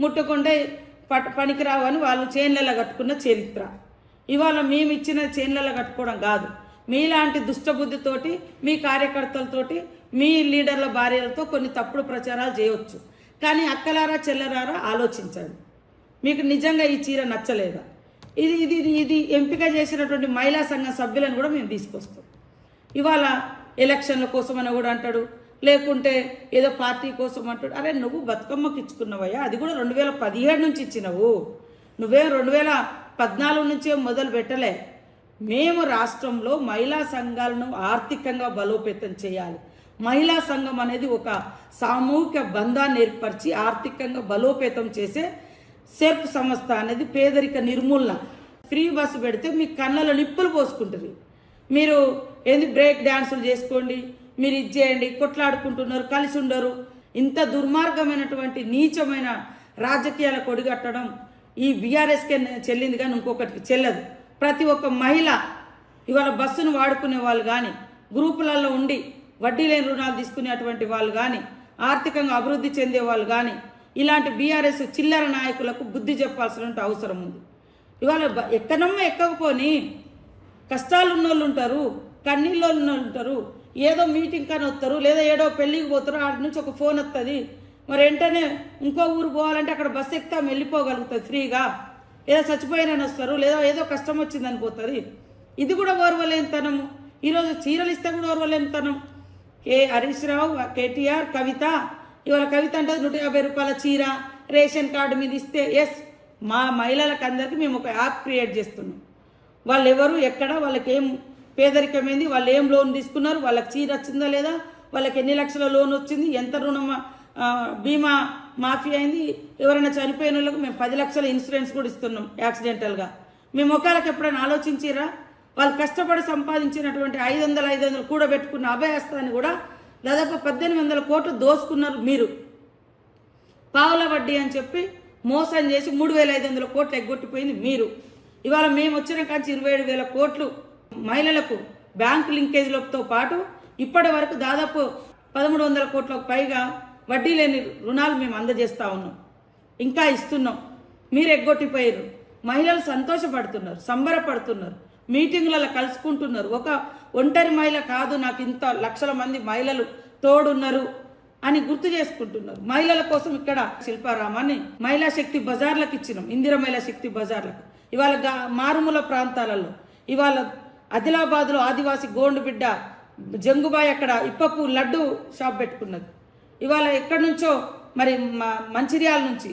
ముట్టకుండా పట్ పనికిరావు అని వాళ్ళు చేన్లలో కట్టుకున్న చరిత్ర. ఇవాళ మేము ఇచ్చిన చేన్లలో కట్టుకోవడం కాదు. మీలాంటి దుష్టబుద్ధితోటి మీ కార్యకర్తలతోటి మీ లీడర్ల భార్యలతో కొన్ని తప్పుడు ప్రచారాలు చేయవచ్చు కానీ అక్కలారా చెల్లరారా ఆలోచించండి. మీకు నిజంగా ఈ చీర నచ్చలేదా? ఇది ఇది ఇది ఎంపిక చేసినటువంటి మహిళా సంఘం సభ్యులను కూడా మేము తీసుకొస్తాం. ఇవాళ ఎలక్షన్ల కోసం అని కూడా అంటాడు లేకుంటే ఏదో పార్టీ కోసం అంటాడు. అరే నువ్వు బతుకమ్మకి ఇచ్చుకున్నావయ్యా? అది కూడా రెండు వేల పదిహేడు నుంచి ఇచ్చినావు. నువ్వేం రెండు వేల పద్నాలుగు నుంచే మొదలు పెట్టలే. మేము రాష్ట్రంలో మహిళా సంఘాలను ఆర్థికంగా బలోపేతం చేయాలి. మహిళా సంఘం అనేది ఒక సామూహిక బంధాన్ని ఏర్పరిచి ఆర్థికంగా బలోపేతం చేసే సెర్ప్ సంస్థ అనేది పేదరిక నిర్మూలన. ఫ్రీ బస్సు పెడితే మీ కళ్ళలో నిప్పులు పోసుకుంటుంది. మీరు ఏంది బ్రేక్ డ్యాన్సులు చేసుకోండి మీరు ఇది చేయండి కొట్లాడుకుంటున్నారు కలిసి ఉండరు. ఇంత దుర్మార్గమైనటువంటి నీచమైన రాజకీయాల కొడిగట్టడం ఈ బీఆర్ఎస్కే చెల్లింది కానీ ఇంకొకటికి చెల్లదు. ప్రతి ఒక్క మహిళ ఇవాళ బస్సును వాడుకునే వాళ్ళు కానీ గ్రూపులలో ఉండి వడ్డీ లేని రుణాలు తీసుకునేటువంటి వాళ్ళు కానీ ఆర్థికంగా అభివృద్ధి చెందే వాళ్ళు కానీ ఇలాంటి బీఆర్ఎస్ చిల్లర నాయకులకు బుద్ధి చెప్పాల్సిన అవసరం ఉంది. ఇవాళ బ- ఎక్కకపోని కష్టాలు ఉన్నోళ్ళు ఉంటారు కన్నీళ్ళు ఉన్న వాళ్ళు ఉంటారు ఏదో మీటింగ్ కానీ వస్తారు లేదా ఏడో పెళ్ళికి పోతారు అటు నుంచి ఒక ఫోన్ వస్తుంది మరి వెంటనే ఇంకో ఊరు పోవాలంటే అక్కడ బస్సు ఎక్కితే వెళ్ళిపోగలుగుతుంది ఫ్రీగా. ఏదో చచ్చిపోయినని వస్తారు లేదా ఏదో కష్టం వచ్చిందని పోతుంది. ఇది కూడా ఓర్వలేనితనము ఈరోజు చీరలు ఇస్తే కూడా ఓర్వలేనితనం. కే హరీష్ రావు కేటీఆర్ కవిత ఇవాళ కవిత అంటే నూట యాభై రూపాయల చీర రేషన్ కార్డు మీద ఇస్తే ఎస్ మా మహిళలకు అందరికీ మేము ఒక యాప్ క్రియేట్ చేస్తున్నాం. వాళ్ళు ఎవరు ఎక్కడ వాళ్ళకి ఏం పేదరికమైంది. వాళ్ళు ఏం లోన్ తీసుకున్నారు? వాళ్ళకి చీర వచ్చిందా లేదా? వాళ్ళకి ఎన్ని లక్షల లోన్ వచ్చింది? ఎంత రుణం బీమా మాఫీ అయింది? ఎవరైనా చనిపోయిన వాళ్ళకి మేము పది లక్షల ఇన్సూరెన్స్ కూడా ఇస్తున్నాం యాక్సిడెంటల్గా. మేము ముఖాలకు ఎప్పుడైనా ఆలోచించిరా? వాళ్ళు కష్టపడి సంపాదించినటువంటి ఐదు వందల ఐదు వందలు కూడబెట్టుకున్న అభయహస్తాన్ని కూడా దాదాపు పద్దెనిమిది వందల కోట్లు దోసుకున్నారు మీరు. పావుల వడ్డీ అని చెప్పి మోసం చేసి మూడు వేల ఐదు వందల కోట్లు ఎగ్గొట్టిపోయింది మీరు. ఇవాళ మేము వచ్చిన కాంచి ఇరవై ఏడు వేల కోట్లు మహిళలకు బ్యాంక్ లింకేజ్లతో పాటు ఇప్పటి వరకు దాదాపు పదమూడు వందల కోట్లకు పైగా వడ్డీ లేని రుణాలు మేము అందజేస్తా ఉన్నాం. ఇంకా ఇస్తున్నాం. మీరు ఎగ్గొట్టిపోయారు. మహిళలు సంతోషపడుతున్నారు సంబరపడుతున్నారు మీటింగ్లలో కలుసుకుంటున్నారు. ఒక ఒంటరి మహిళ కాదు నాకు ఇంత లక్షల మంది మహిళలు తోడున్నారు అని గుర్తు చేసుకుంటున్నారు. మహిళల కోసం ఇక్కడ శిల్పారామాన్ని మహిళా శక్తి బజార్లకు ఇచ్చినాం. ఇందిర మహిళా శక్తి బజార్లకు. ఇవాళ మారుమూల ప్రాంతాలలో. ఇవాళ ఆదిలాబాద్లో ఆదివాసి గోండు బిడ్డ జంగుబాయ్ అక్కడ ఇప్పపు లడ్డు షాప్ పెట్టుకున్నది. ఇవాళ ఎక్కడి నుంచో మరి మంచిర్యాల నుంచి